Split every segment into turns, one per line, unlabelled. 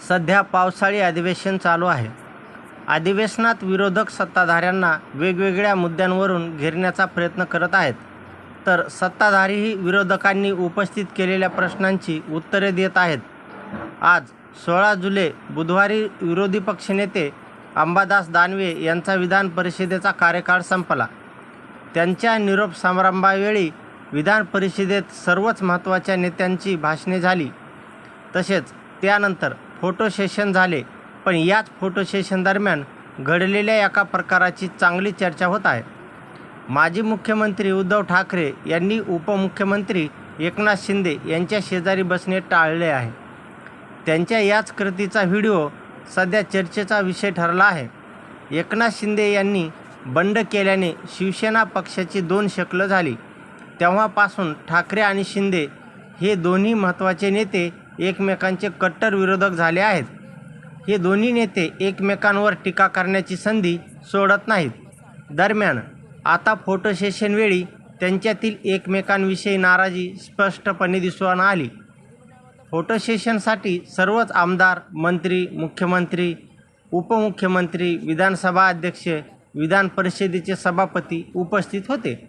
सध्या पावसाळी अधिवेशन चालू आहे. अधिवेशनात विरोधक सत्ताधाऱ्यांना वेगवेगळ्या मुद्द्यांवरून घेरण्याचा प्रयत्न करत आहेत. तर सत्ताधारीही विरोधकांनी उपस्थित केलेल्या प्रश्नांची उत्तरे देत आहेत. आज सोळा जुलै बुधवारी विरोधी पक्षनेते अंबादास दानवे यांचा विधान परिषदेचा कार्यकाळ संपला. त्यांच्या निरोप समारंभावेळी विधान परिषदेत सर्वच महत्त्वाच्या नेत्यांची भाषणे झाली. तसेच त्यानंतर फोटो सेशन झाले पण याच फोटो सेशन दरम्यान घडलेल्या एका प्रकाराची चांगली चर्चा होत आहे. माजी मुख्यमंत्री उद्धव ठाकरे यांनी उपमुख्यमंत्री एकनाथ शिंदे यांच्या शेजारी बसणे टाळले आहे. त्यांच्या याच कृतीचा व्हिडिओ सध्या चर्चेचा विषय ठरला आहे. एकनाथ शिंदे यांनी बंड केल्याने शिवसेना पक्षाची दोन शकलं झाली. तेव्हापासून ठाकरे आणि शिंदे हे दोन्ही महत्त्वाचे नेते एकमेकांचे कट्टर विरोधक झाले आहेत. हे दोन्ही नेते एकमेकांवर टीका करण्याची संधी सोडत नाहीत. दरम्यान आता फोटो सेशनवेळी त्यांच्यातील एकमेकांविषयी नाराजी स्पष्टपणे दिसून आली. फोटो सेशनसाठी सर्वच आमदार मंत्री मुख्यमंत्री उपमुख्यमंत्री विधानसभा अध्यक्ष विधान परिषदेचे सभापती उपस्थित होते.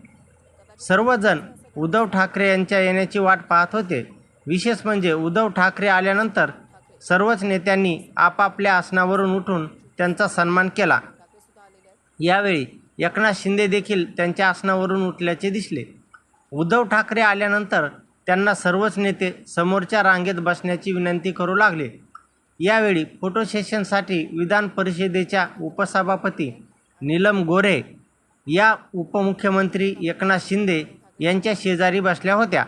सर्वजण उद्धव ठाकरे यांच्या येण्याची वाट पाहत होते. विशेष म्हणजे उद्धव ठाकरे आल्यानंतर सर्वच नेत्यांनी आपापल्या आसनावरून उठून त्यांचा सन्मान केला. यावेळी एकनाथ शिंदे देखील त्यांच्या आसनावरून उठल्याचे दिसले. उद्धव ठाकरे आल्यानंतर त्यांना सर्वच नेते समोरच्या रांगेत बसण्याची विनंती करू लागले. यावेळी फोटो सेशनसाठी विधान परिषदेच्या उपसभापती नीलम गोरे या उपमुख्यमंत्री एकनाथ शिंदे यांच्या शेजारी बसल्या होत्या.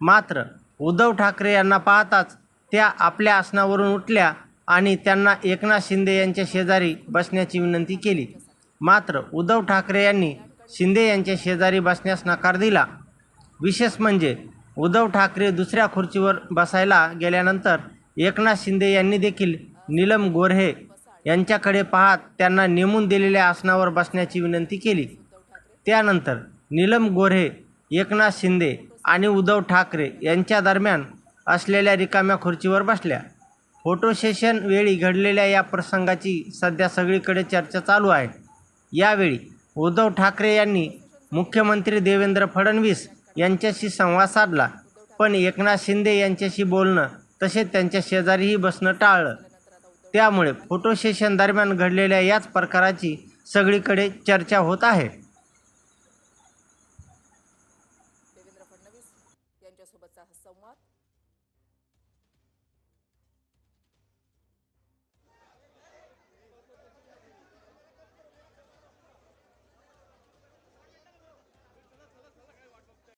मात्र उद्धव ठाकरे यांना पाहताच त्या आपल्या आसनावरून उठल्या आणि त्यांना एकनाथ शिंदे यांच्या शेजारी बसण्याची विनंती केली. मात्र उद्धव ठाकरे यांनी शिंदे यांच्या शेजारी बसण्यास नकार दिला. विशेष म्हणजे उद्धव ठाकरे दुसऱ्या खुर्चीवर बसायला गेल्यानंतर एकनाथ शिंदे यांनी देखील नीलम गोऱ्हे यांच्याकडे पाहत त्यांना नेमून दिलेल्या आसनावर बसण्याची विनंती केली. त्यानंतर नीलम गोऱ्हे एकनाथ शिंदे आणि उद्धव ठाकरे यांच्या दरम्यान असलेल्या रिकाम्या खुर्चीवर बसल्या. फोटो सेशन वेळी घडलेल्या या प्रसंगाची सध्या सगळीकडे चर्चा चालू आहे. यावेळी उद्धव ठाकरे यांनी मुख्यमंत्री देवेंद्र फडणवीस यांच्याशी संवाद साधला. पण एकनाथ शिंदे यांच्याशी बोलणं तसेच त्यांच्या शेजारीही बसणं टाळलं. त्यामुळे फोटो सेशन दरम्यान घडलेल्या याच प्रकाराची सगळीकडे चर्चा होत आहे.